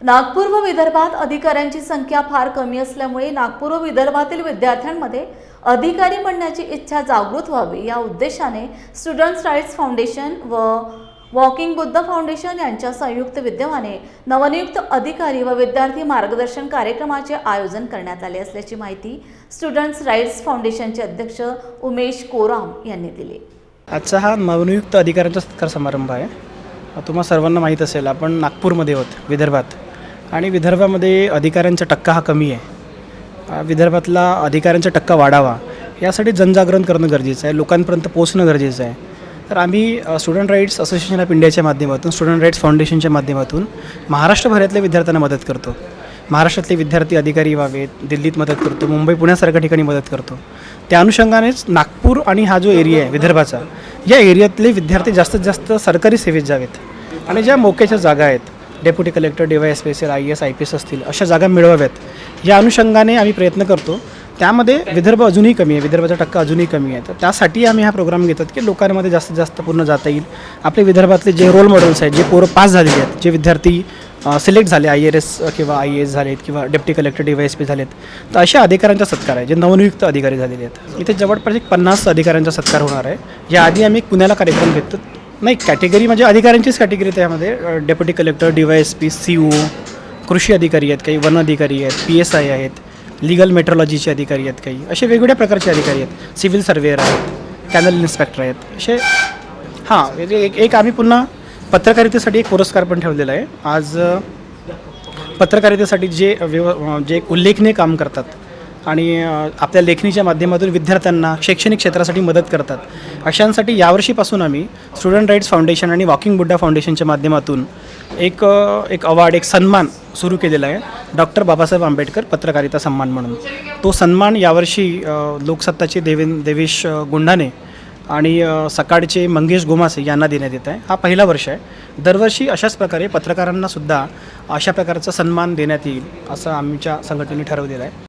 नागपूर व विदर्भात अधिकाऱ्यांची संख्या फार कमी असल्यामुळे नागपूर व विदर्भातील विद्यार्थ्यांमध्ये अधिकारी बनण्याची इच्छा जागृत व्हावी या उद्देशाने स्टुडंट्स राईट्स फाउंडेशन व वॉकिंग बुद्ध फाउंडेशन यांच्या संयुक्त विद्यमाने नवनियुक्त अधिकारी व विद्यार्थी मार्गदर्शन कार्यक्रमाचे आयोजन करण्यात आले असल्याची माहिती स्टुडंट्स राईट्स फाउंडेशनचे अध्यक्ष उमेश कोराम यांनी दिली. आजचा हा नवनियुक्त अधिकाऱ्यांचा सत्कार समारंभ आहे. तुम्हा सर्वांना माहीत असेल आपण नागपूरमध्ये आहोत विदर्भात. आणि विदर्भामध्ये अधिकाऱ्यांचा टक्का हा कमी आहे. विदर्भातला अधिकाऱ्यांचा टक्का वाढावा यासाठी जनजागरण करणं गरजेचं आहे लोकांपर्यंत पोहोचणं गरजेचं आहे. तर आम्ही स्टुडंट राईट्स असोसिएशन ऑफ इंडियाच्या माध्यमातून स्टुडंट राईट्स फाउंडेशनच्या माध्यमातून महाराष्ट्रभरातल्या विद्यार्थ्यांना मदत करतो. महाराष्ट्रातले विद्यार्थी अधिकारी व्हावेत दिल्लीत मदत करतो मुंबई पुण्यासारख्या ठिकाणी मदत करतो. त्या अनुषंगानेच नागपूर आणि हा जो एरिया आहे विदर्भाचा या एरियातले विद्यार्थी जास्तीत जास्त सरकारी सेवेत जावेत. आणि ज्या मोक्याच्या जागा आहेत deputy collector D Y S P S L I S I P S असतील अशा जागा मिळवाव्यात. या अनुषंगाने आम्ही प्रयत्न करतो. त्यामध्ये विदर्भ अजूनही कमी आहे. विदर्भाचा टक्का अजूनही कमी आहे. तर त्यासाठी आम्ही हा प्रोग्राम घेतात की लोकांमध्ये जास्तीत जास्त पूर्ण जाता येईल. आपले विदर्भातले जे रोल मॉडेल्स आहेत जे पोरं पास झालेले आहेत जे विद्यार्थी सिलेक्ट झाले आय आर एस किंवा आय ए एस झालेत किंवा deputy collector D Y S P झालेत तर अशा अधिकाऱ्यांचा सत्कार आहे. जे नवनियुक्त अधिकारी झालेले आहेत. इथे जवळपास एक पन्नास अधिकाऱ्यांचा सत्कार होणार आहे. याआधी आम्ही पुण्याला कार्यक्रम घेतो. नाही कॅटेगरी म्हणजे अधिकाऱ्यांचीच कॅटेगरी त्यामध्ये. Deputy collector D Y S P C O कृषी अधिकारी आहेत काही वन अधिकारी आहेत पी एस आय आहेत लिगल मेट्रोलॉजीचे अधिकारी आहेत काही. असे वेगवेगळ्या प्रकारचे अधिकारी आहेत. सिव्हिल सर्वेअर आहेत कॅनल इन्स्पेक्टर आहेत. असे हां एक एक आम्ही पुन्हा पत्रकारितेसाठी एक पुरस्कार पण ठेवलेला आहे. आज पत्रकारितेसाठी जे व्यव जे एक उल्लेखनीय काम करतात आणि आपल्या लेखणीच्या माध्यमातून विद्यार्थ्यांना शैक्षणिक क्षेत्रासाठी मदत करतात. अशांसाठी यावर्षीपासून आम्ही स्टुडंट राईट्स फाउंडेशन आणि वॉकिंग बुड्डा फाउंडेशनच्या माध्यमातून एक एक अवॉर्ड एक सन्मान सुरू केलेला आहे. डॉक्टर बाबासाहेब आंबेडकर पत्रकारिता सन्मान म्हणून. तो सन्मान यावर्षी लोकसत्ताचे देवेन देवेश गुंडाने आणि सकाळचे मंगेश गोमासे यांना देण्यात येत आहे. हा पहिला वर्ष आहे. दरवर्षी अशाच प्रकारे पत्रकारांनासुद्धा अशा प्रकारचा सन्मान देण्यात येईल असं आमच्या संघटनेने ठरवलेलं आहे.